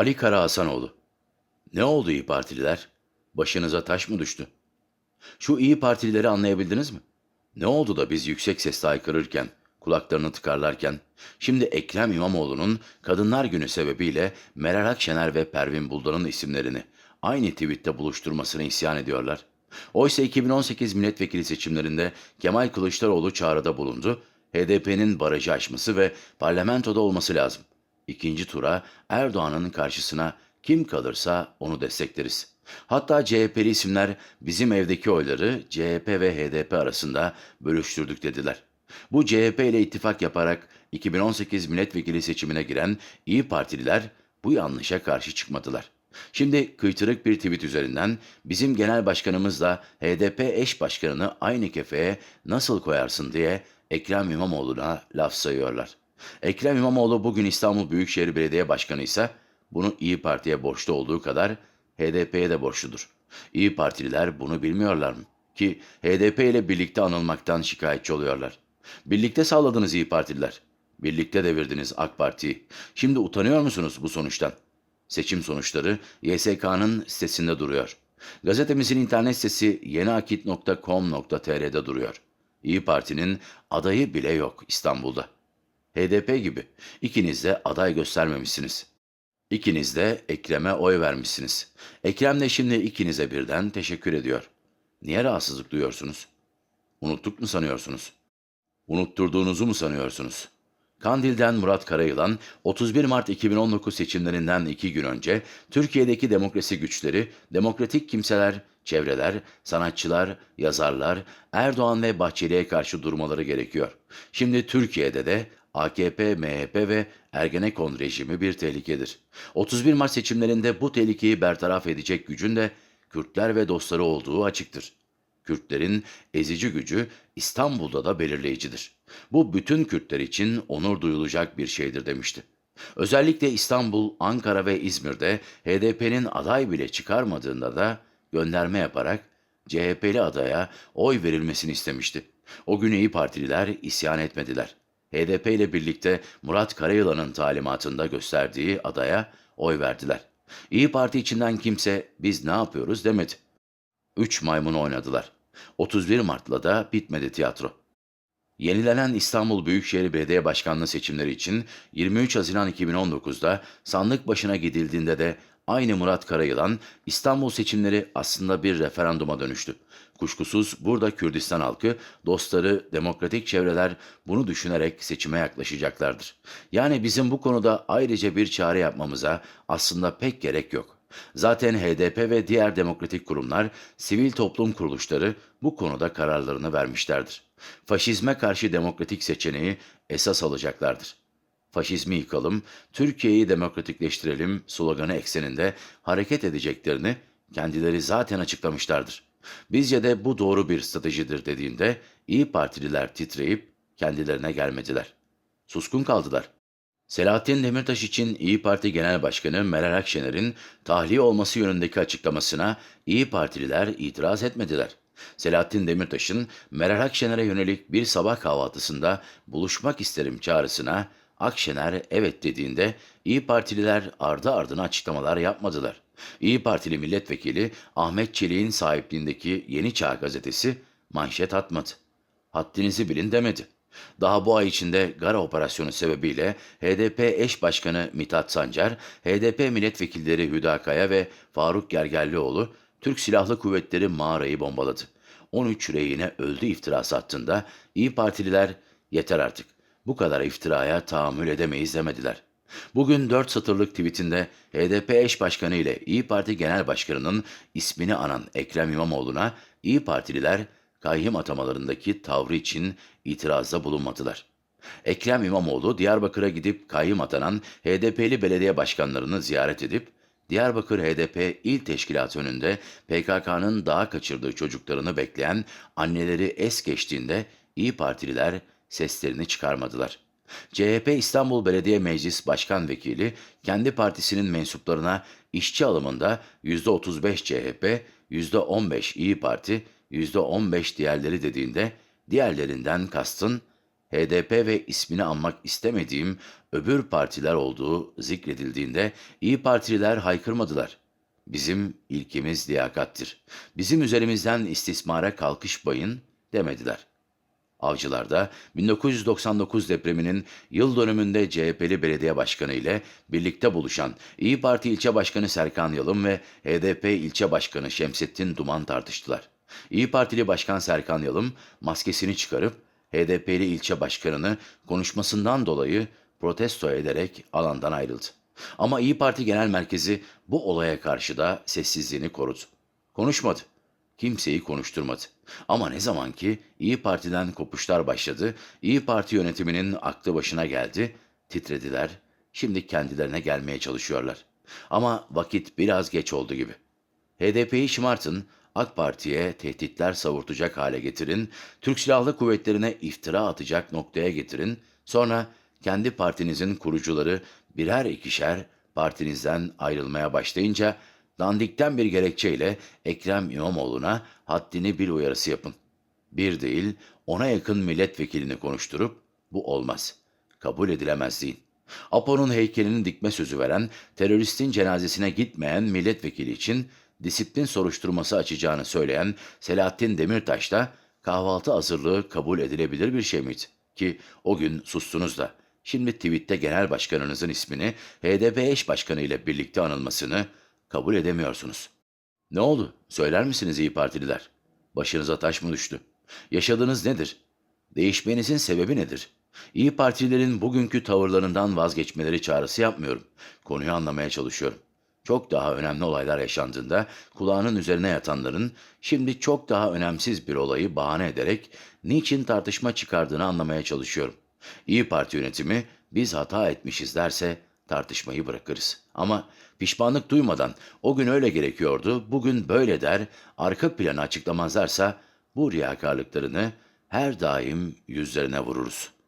Ali Kara Hasanoğlu. Ne oldu İyi Partililer? Başınıza taş mı düştü? Şu İyi Partilileri anlayabildiniz mi? Ne oldu da biz yüksek sesle haykırırken, kulaklarını tıkarlarken, şimdi Ekrem İmamoğlu'nun Kadınlar Günü sebebiyle Meral Akşener ve Pervin Buldan'ın isimlerini aynı tweette buluşturmasını isyan ediyorlar. Oysa 2018 milletvekili seçimlerinde Kemal Kılıçdaroğlu çağrıda bulundu, HDP'nin barajı aşması ve parlamentoda olması lazım. İkinci tura Erdoğan'ın karşısına kim kalırsa onu destekleriz. Hatta CHP'li isimler bizim evdeki oyları CHP ve HDP arasında bölüştürdük dediler. Bu CHP ile ittifak yaparak 2018 milletvekili seçimine giren İyi Partililer bu yanlışa karşı çıkmadılar. Şimdi kıytırık bir tweet üzerinden bizim genel başkanımızla HDP eş başkanını aynı kefeye nasıl koyarsın diye Ekrem İmamoğlu'na laf sayıyorlar. Ekrem İmamoğlu bugün İstanbul Büyükşehir Belediye Başkanı ise bunu İyi Parti'ye borçlu olduğu kadar HDP'ye de borçludur. İyi Partililer bunu bilmiyorlar mı? Ki HDP ile birlikte anılmaktan şikayetçi oluyorlar. Birlikte sağladınız İyi Partililer. Birlikte devirdiniz AK Parti'yi. Şimdi utanıyor musunuz bu sonuçtan? Seçim sonuçları YSK'nın sitesinde duruyor. Gazetemizin internet sitesi yeniakit.com.tr'de duruyor. İyi Parti'nin adayı bile yok İstanbul'da. HDP gibi ikiniz de aday göstermemişsiniz. İkiniz de Ekrem'e oy vermişsiniz. Ekrem de şimdi ikinize birden teşekkür ediyor. Niye rahatsızlık duyuyorsunuz? Unuttuk mu sanıyorsunuz? Unutturduğunuzu mu sanıyorsunuz? Kandil'den Murat Karayılan, 31 Mart 2019 seçimlerinden iki gün önce Türkiye'deki demokrasi güçleri, demokratik kimseler, çevreler, sanatçılar, yazarlar, Erdoğan ve Bahçeli'ye karşı durmaları gerekiyor. Şimdi Türkiye'de de AKP, MHP ve Ergenekon rejimi bir tehlikedir. 31 Mart seçimlerinde bu tehlikeyi bertaraf edecek gücün de Kürtler ve dostları olduğu açıktır. Kürtlerin ezici gücü İstanbul'da da belirleyicidir. Bu bütün Kürtler için onur duyulacak bir şeydir demişti. Özellikle İstanbul, Ankara ve İzmir'de HDP'nin aday bile çıkarmadığında da gönderme yaparak CHP'li adaya oy verilmesini istemişti. O gün İyi Partililer isyan etmediler. HDP ile birlikte Murat Karayılan'ın talimatında gösterdiği adaya oy verdiler. İyi Parti içinden kimse biz ne yapıyoruz demedi. Üç maymun oynadılar. 31 Mart'la da bitmedi tiyatro. Yenilenen İstanbul Büyükşehir Belediye Başkanlığı seçimleri için 23 Haziran 2019'da sandık başına gidildiğinde de aynı Murat Karayılan İstanbul seçimleri aslında bir referanduma dönüştü. Kuşkusuz burada Kürdistan halkı, dostları, demokratik çevreler bunu düşünerek seçime yaklaşacaklardır. Yani bizim bu konuda ayrıca bir çare yapmamıza aslında pek gerek yok. Zaten HDP ve diğer demokratik kurumlar, sivil toplum kuruluşları bu konuda kararlarını vermişlerdir. Faşizme karşı demokratik seçeneği esas alacaklardır. Faşizmi yıkalım, Türkiye'yi demokratikleştirelim sloganı ekseninde hareket edeceklerini kendileri zaten açıklamışlardır. Bizce de bu doğru bir stratejidir dediğinde İyi Partililer titreyip kendilerine gelmediler. Suskun kaldılar. Selahattin Demirtaş için İyi Parti Genel Başkanı Meral Akşener'in tahliye olması yönündeki açıklamasına İyi Partililer itiraz etmediler. Selahattin Demirtaş'ın Meral Akşener'e yönelik bir sabah kahvaltısında buluşmak isterim çağrısına Akşener evet dediğinde İyi Partililer ardı ardına açıklamalar yapmadılar. İyi Partili milletvekili Ahmet Çelik'in sahipliğindeki Yeni Çağ gazetesi manşet atmadı. Haddinizi bilin demedi. Daha bu ay içinde Gara operasyonu sebebiyle HDP eş başkanı Mithat Sancar, HDP milletvekilleri Hüdakaya ve Faruk Gergerlioğlu Türk Silahlı Kuvvetleri mağarayı bombaladı. 13 reyine öldü iftirası attığında İyi Partililer yeter artık bu kadar iftiraya tahammül edemeyiz demediler. Bugün 4 satırlık tweetinde HDP eş başkanı ile İyi Parti Genel Başkanı'nın ismini anan Ekrem İmamoğlu'na İyi Partililer kayyım atamalarındaki tavrı için itirazda bulunmadılar. Ekrem İmamoğlu Diyarbakır'a gidip kayyım atanan HDP'li belediye başkanlarını ziyaret edip Diyarbakır HDP İl Teşkilatı önünde PKK'nın daha kaçırdığı çocuklarını bekleyen anneleri es geçtiğinde İyi Partililer seslerini çıkarmadılar. CHP İstanbul Belediye Meclis Başkan Vekili kendi partisinin mensuplarına işçi alımında %35 CHP, %15 İyi Parti, %15 diğerleri dediğinde diğerlerinden kastın HDP ve ismini anmak istemediğim öbür partiler olduğu zikredildiğinde İyi Partililer haykırmadılar. Bizim ilkimiz liyakattir. Bizim üzerimizden istismara kalkışmayın demediler. Avcılar'da 1999 depreminin yıl dönümünde CHP'li belediye başkanı ile birlikte buluşan İyi Parti ilçe başkanı Serkan Yalın ve HDP ilçe başkanı Şemsettin Duman tartıştılar. İyi Partili Başkan Serkan Yalın maskesini çıkarıp HDP'li ilçe başkanını konuşmasından dolayı protesto ederek alandan ayrıldı. Ama İyi Parti Genel Merkezi bu olaya karşı da sessizliğini korudu. Konuşmadı. Kimseyi konuşturmadı. Ama ne zaman ki İyi Parti'den kopuşlar başladı, İyi Parti yönetiminin aklı başına geldi, titrediler, şimdi kendilerine gelmeye çalışıyorlar. Ama vakit biraz geç oldu gibi. HDP'yi şımartın, AK Parti'ye tehditler savurtacak hale getirin, Türk Silahlı Kuvvetleri'ne iftira atacak noktaya getirin, sonra kendi partinizin kurucuları birer ikişer partinizden ayrılmaya başlayınca dandikten bir gerekçeyle Ekrem İmamoğlu'na haddini bil uyarısı yapın. Bir değil, ona yakın milletvekilini konuşturup bu olmaz, kabul edilemez deyin. Apo'nun heykelini dikme sözü veren, teröristin cenazesine gitmeyen milletvekili için disiplin soruşturması açacağını söyleyen Selahattin Demirtaş da kahvaltı hazırlığı kabul edilebilir bir şey miydi? Ki o gün sustunuz da. Şimdi tweette genel başkanınızın ismini HDP eş başkanı ile birlikte anılmasını kabul edemiyorsunuz. Ne oldu? Söyler misiniz iyi Partililer? Başınıza taş mı düştü? Yaşadığınız nedir? Değişmenizin sebebi nedir? İyi Partililerin bugünkü tavırlarından vazgeçmeleri çağrısı yapmıyorum. Konuyu anlamaya çalışıyorum. Çok daha önemli olaylar yaşandığında kulağının üzerine yatanların şimdi çok daha önemsiz bir olayı bahane ederek niçin tartışma çıkardığını anlamaya çalışıyorum. İyi Parti yönetimi biz hata etmişiz derse tartışmayı bırakırız. Ama pişmanlık duymadan o gün öyle gerekiyordu, bugün böyle der, arka planı açıklamazlarsa bu riyakarlıklarını her daim yüzlerine vururuz.''